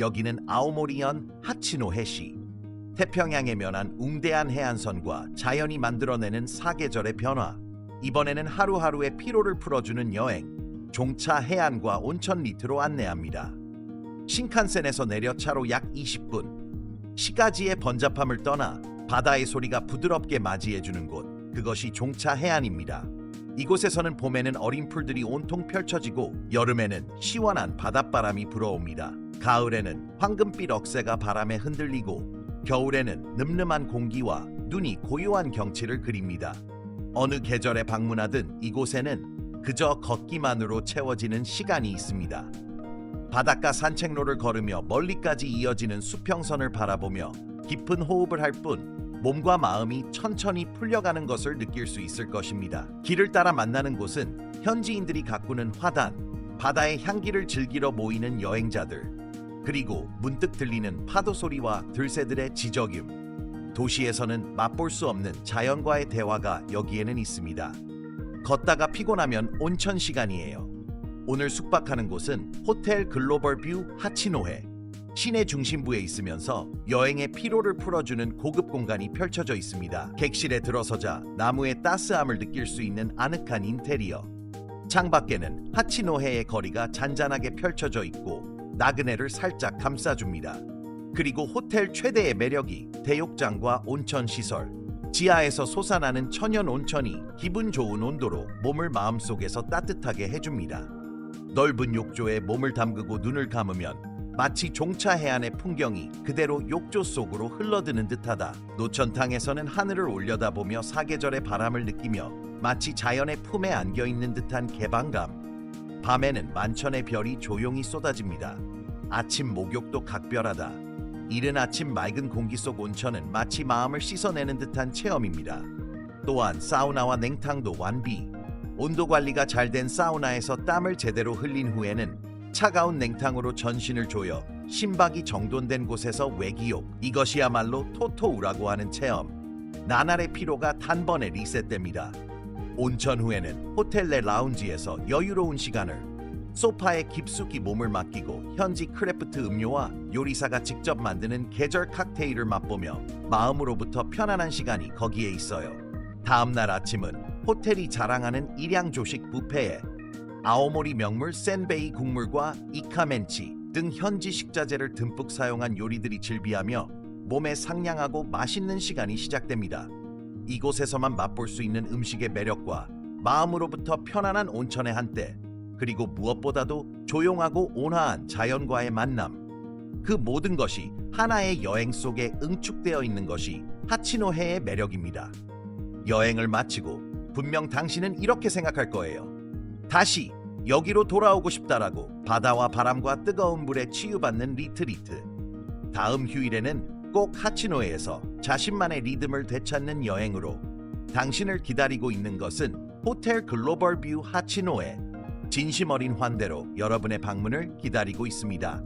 여기는 아오모리현 하치노해시. 태평양에 면한 웅대한 해안선과 자연이 만들어내는 사계절의 변화. 이번에는 하루하루의 피로를 풀어주는 여행. 종차 해안과 온천 리트로 안내합니다. 신칸센에서 내려 차로 약 20분. 시가지의 번잡함을 떠나 바다의 소리가 부드럽게 맞이해주는 곳. 그것이 종차 해안입니다. 이곳에서는 봄에는 어린 풀들이 온통 펼쳐지고 여름에는 시원한 바닷바람이 불어옵니다. 가을에는 황금빛 억새가 바람에 흔들리고 겨울에는 늠름한 공기와 눈이 고요한 경치를 그립니다. 어느 계절에 방문하든 이곳에는 그저 걷기만으로 채워지는 시간이 있습니다. 바닷가 산책로를 걸으며 멀리까지 이어지는 수평선을 바라보며 깊은 호흡을 할 뿐 몸과 마음이 천천히 풀려가는 것을 느낄 수 있을 것입니다. 길을 따라 만나는 곳은 현지인들이 가꾸는 화단, 바다의 향기를 즐기러 모이는 여행자들, 그리고 문득 들리는 파도 소리와 들새들의 지저귀음. 도시에서는 맛볼 수 없는 자연과의 대화가 여기에는 있습니다. 걷다가 피곤하면 온천 시간이에요. 오늘 숙박하는 곳은 호텔 글로벌 뷰 하치노해. 시내 중심부에 있으면서 여행의 피로를 풀어주는 고급 공간이 펼쳐져 있습니다. 객실에 들어서자 나무의 따스함을 느낄 수 있는 아늑한 인테리어. 창밖에는 하치노해의 거리가 잔잔하게 펼쳐져 있고 나그네를 살짝 감싸줍니다. 그리고 호텔 최대의 매력이 대욕장과 온천 시설. 지하에서 솟아나는 천연 온천이 기분 좋은 온도로 몸을 마음속에서 따뜻하게 해줍니다. 넓은 욕조에 몸을 담그고 눈을 감으면 마치 종차 해안의 풍경이 그대로 욕조 속으로 흘러드는 듯하다. 노천탕에서는 하늘을 올려다보며 사계절의 바람을 느끼며 마치 자연의 품에 안겨 있는 듯한 개방감. 밤에는 만천의 별이 조용히 쏟아집니다. 아침 목욕도 각별하다. 이른 아침 맑은 공기 속 온천은 마치 마음을 씻어내는 듯한 체험입니다. 또한 사우나와 냉탕도 완비. 온도 관리가 잘 된 사우나에서 땀을 제대로 흘린 후에는 차가운 냉탕으로 전신을 조여 심박이 정돈된 곳에서 외기욕. 이것이야말로 토토우라고 하는 체험. 나날의 피로가 단번에 리셋됩니다. 온천 후에는 호텔 내 라운지에서 여유로운 시간을 소파에 깊숙이 몸을 맡기고 현지 크래프트 음료와 요리사가 직접 만드는 계절 칵테일을 맛보며 마음으로부터 편안한 시간이 거기에 있어요. 다음 날 아침은 호텔이 자랑하는 일양 조식 뷔페에 아오모리 명물 센베이 국물과 이카멘치 등 현지 식자재를 듬뿍 사용한 요리들이 즐비하며 몸에 상냥하고 맛있는 시간이 시작됩니다. 이곳에서만 맛볼 수 있는 음식의 매력과 마음으로부터 편안한 온천의 한때 그리고 무엇보다도 조용하고 온화한 자연과의 만남 그 모든 것이 하나의 여행 속에 응축되어 있는 것이 하치노해의 매력입니다. 여행을 마치고 분명 당신은 이렇게 생각할 거예요. 다시 여기로 돌아오고 싶다라고 바다와 바람과 뜨거운 물에 치유받는 리트리트. 다음 휴일에는 꼭 하치노에에서 자신만의 리듬을 되찾는 여행으로 당신을 기다리고 있는 것은 호텔 글로벌 뷰 하치노에 진심 어린 환대로 여러분의 방문을 기다리고 있습니다.